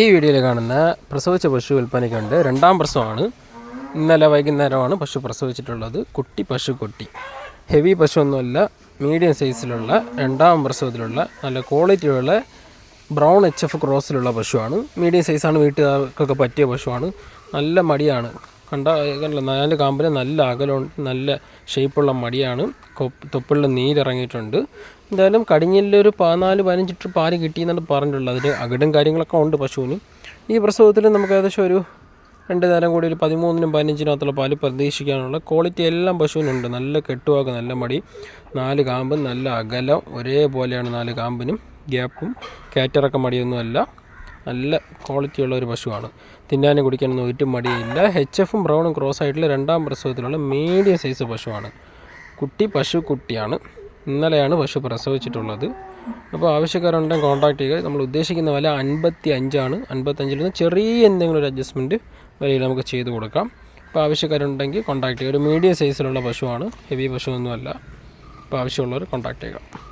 ഈ വീഡിയോയിൽ കാണുന്ന പ്രസവിച്ച പശു വിൽപ്പനയ്ക്കുണ്ട് രണ്ടാം പ്രസവമാണ്. ഇന്നലെ വൈകുന്നേരമാണ് പശു പ്രസവിച്ചിട്ടുള്ളത്. കുട്ടി പശു കുട്ടി. ഹെവി പശു ഒന്നുമല്ല മീഡിയം സൈസിലുള്ള രണ്ടാം പ്രസവത്തിലുള്ള നല്ല ക്വാളിറ്റിയുള്ള ബ്രൗൺ എച്ച് എഫ് ക്രോസിലുള്ള പശുവാണ്. മീഡിയം സൈസാണ് വീട്ടുകാർക്കൊക്കെ പറ്റിയ പശുവാണ്. നല്ല മടിയാണ്. കണ്ട നാല് കാമ്പിന് നല്ല അകലമുണ്ട് നല്ല ഷേപ്പുള്ള മടിയാണ്. തൊപ്പിളിൽ നീരിറങ്ങിയിട്ടുണ്ട് എന്തായാലും കടിഞ്ഞിലൊരു പതിനാല് പതിനഞ്ച് ലിറ്റർ പാൽ കിട്ടിയെന്നാണ് പറഞ്ഞിട്ടുള്ളത്. അതിൽ അകിടും കാര്യങ്ങളൊക്കെ ഉണ്ട് പശുവിന് ഈ പ്രസവത്തിൽ നമുക്ക് ഏകദേശം ഒരു രണ്ട് നേരം കൂടി ഒരു പതിമൂന്നിനും പതിനഞ്ചിനകത്തുള്ള പാൽ പ്രതീക്ഷിക്കാനുള്ള ക്വാളിറ്റി എല്ലാം പശുവിനുണ്ട്. നല്ല കെട്ടുവാക്ക് നല്ല മടി. നാല് കാമ്പും നല്ല അകലം ഒരേപോലെയാണ് നാല് കാമ്പിനും ഗ്യാപ്പും കാറ്ററൊക്കെ മടിയൊന്നുമല്ല. നല്ല ക്വാളിറ്റിയുള്ള ഒരു പശുവാണ്. തിന്നാനും കുടിക്കാനൊന്നും ഒരു മടിയില്ല. എച്ച് എഫും ബ്രൗണും ക്രോസ് ആയിട്ടുള്ള രണ്ടാം പ്രസവത്തിലുള്ള മീഡിയം സൈസ് പശുവാണ്. കുട്ടി പശു കുട്ടിയാണ്. ഇന്നലെയാണ് പശു പ്രസവിച്ചിട്ടുള്ളത്. അപ്പോൾ ആവശ്യക്കാരുണ്ടെങ്കിൽ കോൺടാക്ട് ചെയ്യുക. നമ്മൾ ഉദ്ദേശിക്കുന്ന വില അൻപത്തി അഞ്ചാണ് അൻപത്തഞ്ചിൽ നിന്ന് ചെറിയ എന്തെങ്കിലും ഒരു അഡ്ജസ്റ്റ്മെന്റ് വിലയിൽ നമുക്ക് ചെയ്ത് കൊടുക്കാം. അപ്പോൾ ആവശ്യക്കാരുണ്ടെങ്കിൽ കോൺടാക്ട് ചെയ്യുക. ഒരു മീഡിയം സൈസിലുള്ള പശുവാണ്. ഹെവി പശുവൊന്നുമല്ല. അപ്പോൾ ആവശ്യമുള്ളവർ കോൺടാക്ട് ചെയ്യുക.